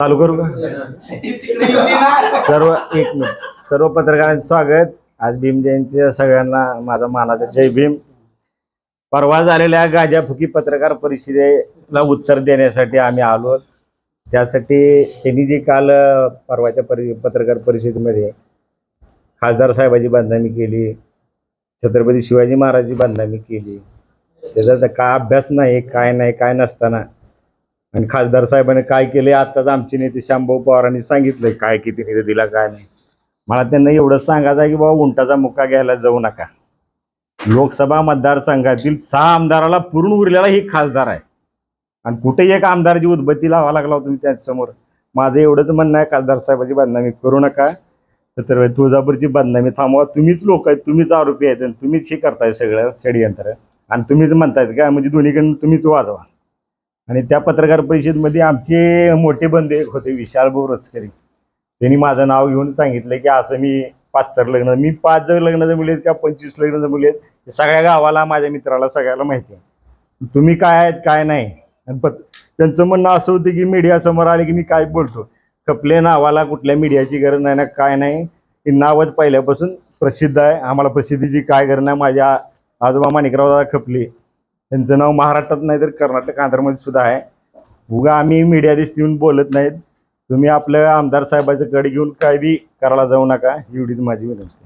चालू करू का? सर्व एक मिनिट. सर्व पत्रकारांचं स्वागत. आज भीम जयंती सगळ्यांना माझा मानाचा जय भीम. परवा झालेल्या गाजाफुकी पत्रकार परिषदेला उत्तर देण्यासाठी आम्ही आलो. त्यासाठी त्यांनी जे काल परवाच्या परि पत्रकार परिषदेमध्ये खासदार साहेबाची बांधणी केली छत्रपती शिवाजी महाराजची बांधणी केली. त्याचा तर काय अभ्यास नाही काय नाही काय नसताना आणि खासदार साहेबांनी काय केले आत्ताच आमचे नेते श्यामभाऊ पवारांनी सांगितलंय काय किती निधी दिला काय नाही. मला त्यांना एवढं सांगायचं आहे की बाबा उंटाचा मुक्का घ्यायला जाऊ नका. लोकसभा मतदारसंघातील सहा आमदाराला पूर्ण उरलेला ही खासदार आहे. आणि कुठेही एक आमदारची उद्बत्ती लावा लागला होता तुम्ही त्यांच्यासमोर. माझं एवढंच म्हणणं आहे खासदार साहेबाची बदनामी करू नका. तर तुळजापूरची बदनामी थांबवा. तुम्हीच लोक आहेत तुम्हीच आरोपी आहेत आणि तुम्हीच हे करताय सगळं षडयंत्र. आणि तुम्हीच म्हणतायत का म्हणजे दोन्हीकडून तुम्हीच वाजवा. आणि त्या पत्रकार परिषदेमध्ये आमचे मोठे बंधू एक होते विशाल भाऊ त्यांनी माझं नाव घेऊन सांगितलं की असं मी पाच तर लग्न मी पाच जर लग्न जमले आहेत का पंचवीस लग्न जमले आहेत सगळ्या गावाला माझ्या मित्राला सगळ्याला माहिती आहे. तुम्ही काय आहेत काय नाही. आणि पत त्यांचं म्हणणं असं होतं की मीडियासमोर आले की मी काय बोलतो? खपले नावाला कुठल्या मीडियाची गरज नाही ना काय नाही. हे नावच पहिल्यापासून प्रसिद्ध आहे. आम्हाला प्रसिद्धीची काय गरज नाही. माझ्या आजोबा माणिकराव खपले. त्यांचं नाव महाराष्ट्रात नाही तर कर्नाटक आंध्रमध्ये सुद्धा आहे. उगा आम्ही मीडिया दिसती येऊन बोलत नाहीत. तुम्ही आपल्या आमदार साहेबाचं गड घेऊन काय बी करायला जाऊ नका. एवढीच माझी विनंती